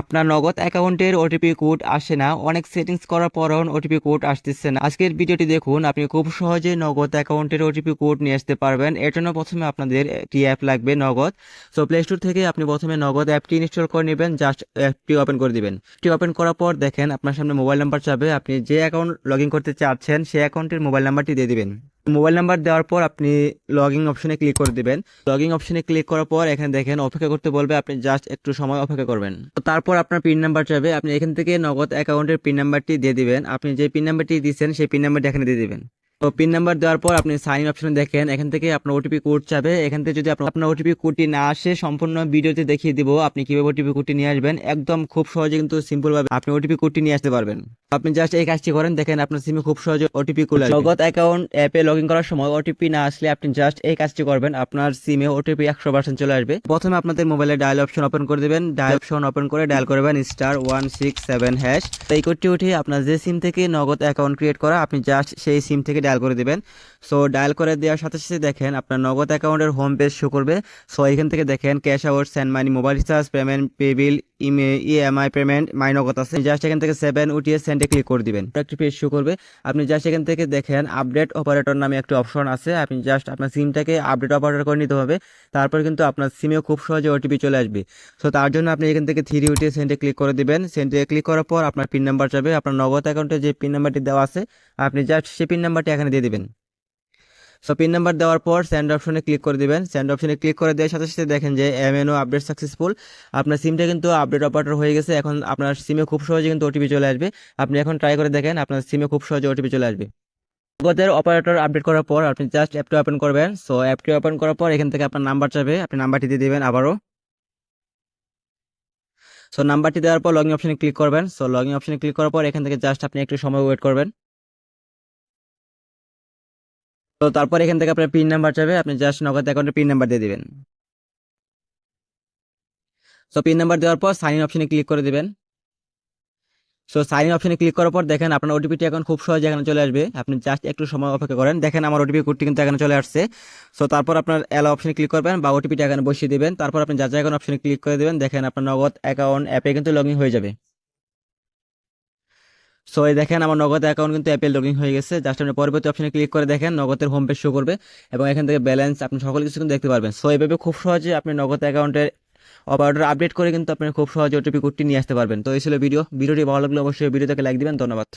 আপনার নগদ অ্যাকাউন্টের OTP code আসে না, অনেক সেটিংস করার পরও ওটিপি কোড আসতেছে না। আজকের ভিডিওটি দেখুন, আপনি খুব সহজে নগদ অ্যাকাউন্টের ওটিপি কোড নিয়ে আসতে পারবেন। এর জন্য প্রথমে আপনাদের একটি অ্যাপ লাগবে নগদ। সো প্লে স্টোর থেকে আপনি প্রথমে নগদ অ্যাপটি ইনস্টল করে নেবেন জাস্ট অ্যাপটি ওপেন করে দিবেন। অ্যাপটি ওপেন করার পর দেখেন, আপনার সামনে মোবাইল নাম্বার চাবে আপনি যে অ্যাকাউন্ট লগ করতে চাচ্ছেন, সেই অ্যাকাউন্টের মোবাইল নাম্বারটি দিয়ে দিবেন। মোবাইল নাম্বার দেওয়ার পর আপনি লগ ইন অপশনে ক্লিক করে দিবেন। লগ ইন অপশনে ক্লিক করার পর এখানে দেখেন অপেক্ষা করতে বলবে, আপনি জাস্ট একটু সময় অপেক্ষা করবেন। তো তারপর আপনার পিন নাম্বার চাবে আপনি এখান থেকে নগদ অ্যাকাউন্টের পিন নাম্বারটি দিয়ে দিবেন। আপনি যে পিন নাম্বারটি দিচ্ছেন সেই পিন নাম্বারটি এখানে দিয়ে দিবেন। তো পিন নাম্বার দেওয়ার পর আপনি সাইন অপশনে দেখেন, এখান থেকে আপনার ওটিপি কোড চাবে এখান থেকে যদি আপনার ওটিপি কোডটি না আসে, সম্পূর্ণ ভিডিওতে দেখিয়ে দিব, আপনি কীভাবে ওটিপি কোডটি নিয়ে আসবেন। একদম খুব সহজে কিন্তু সিম্পলভাবে আপনি ওটিপি কোডটি নিয়ে আসতে পারবেন। আপনি জাস্ট এই কাজটি করেন, দেখেন আপনার সিমে খুব সহজে ওটিপি আসবে। নগদ অ্যাকাউন্ট অ্যাপে লগ করার সময় ওটিপি না আসলে আপনি জাস্ট এই কাজটি করবেন, আপনার সিমে ওটিপি একশো পার্সেন্ট চলে আসবে। প্রথমে আপনাদের মোবাইলে ডায়াল অপশন ওপেন করে দেবেন ডায়াল অপশন ওপেন করে ডায়াল করবেন star one six seven hash এই কোডটি উঠে আপনার যে সিম থেকে নগদ অ্যাকাউন্ট ক্রিয়েট করা, আপনি জাস্ট সেই সিম থেকে ডায়াল করে দিবেন। সো ডায়াল করে দেওয়ার সাথে সাথে দেখেন আপনার নগদ অ্যাকাউন্টের হোম পেজ শো করবে। সো এখান থেকে দেখেন cash out send money mobile recharge payment pay bill EMI payment my Nagad আছে। জাস্ট এখান থেকে সেভেন উঠিয়ে ক্লিক করে দিবেন। একটি পেজ শো করবে। আপনি জাস্ট এখান থেকে দেখেন আপডেট অপারেটর নামে একটি অপশন আছে। আপনি জাস্ট আপনার সিমটাকে আপডেট অপারেটর করে নিতে হবে। তারপর কিন্তু আপনার সিমেও খুব সহজে ওটিপি চলে আসবে। সো তার জন্য আপনি এখান থেকে থ্রি উঠিয়ে সেন্টে ক্লিক করে দিবেন। সেন্টে ক্লিক করার পর আপনার পিন নাম্বার যাবে। আপনার নগদ অ্যাকাউন্টে যে পিন নাম্বারটি দেওয়া আছে, আপনি জাস্ট সেই পিন নাম্বারটি এখানে দিয়ে দিবেন। সো পিন নাম্বার দেওয়ার পর সেন্ড অপশনে ক্লিক করে দিবেন। সেন্ড অপশনে ক্লিক করে দেওয়ার সাথে সাথে দেখেন যে এমএনও আপডেট সাকসেসফুল আপনার সিমটা কিন্তু আপডেট অপারেটর হয়ে গেছে। এখন আপনার সিমে খুব সহজে কিন্তু ওটিপি চলে আসবে। আপনি এখন ট্রাই করে দেখেন, আপনার সিমে খুব সহজে ওটিপি চলে আসবে। নগদের অপারেটর আপডেট করার পর আপনি জাস্ট অ্যাপটি ওপেন করবেন। সো অ্যাপটি ওপেন করার পর এখান থেকে আপনার নাম্বার চাবে আপনি নাম্বারটি দিয়ে দেবেন আবারও। সো নাম্বারটি দেওয়ার পর লগইন অপশনে ক্লিক করবেন। সো লগইন অপশনে ক্লিক করার পর এখান থেকে জাস্ট আপনি একটু সময় ওয়েট করবেন। তো তারপর এখান থেকে আপনার পিন নাম্বার চাবে আপনি জাস্ট নগদ অ্যাকাউন্টের পিন নাম্বার দিয়ে দিবেন। সো পিন নাম্বার দেওয়ার পর সাইন ইন অপশনে ক্লিক করে দেবেন। সো সাইন ইন অপশনে ক্লিক করার পর দেখেন আপনার ওটিপিটি এখন খুব সহজে এখানে চলে আসবে। আপনি জাস্ট একটু সময় অপেক্ষা করেন। দেখেন আমার ওটিপি কোডটি কিন্তু এখানে চলে আসছে। সো তারপর আপনার এলা অপশনে ক্লিক করবেন বা ওটিপিটি এখানে বসিয়ে দিবেন। তারপর আপনি যাচাই এখন অপশনে ক্লিক করে দেবেন। দেখেন আপনার নগদ অ্যাকাউন্ট অ্যাপে কিন্তু লগ হয়ে যাবে। সো এই দেখেন আমার নগদ অ্যাকাউন্ট কিন্তু অ্যাপে লগিং হয়ে গেছে। জাস্ট আপনি পরবর্তী অপশনে ক্লিক করে দেখেন, নগদের হোম পেজ শো করবে এবং এখান থেকে ব্যালেন্স আপনি সকল কিছু কিন্তু দেখতে পারবেন। সো এইভাবে খুব সহজে আপনি নগদ অ্যাকাউন্টের অপারেটর আপডেট করে কিন্তু আপনি খুব সহজে ওটিপি কোডটি নিয়ে আসতে পারবেন। তো, এই ছিল ভিডিও ভিডিওটি ভালো লাগলে অবশ্যই ভিডিওটাকে লাইক দিবেন। ধন্যবাদ।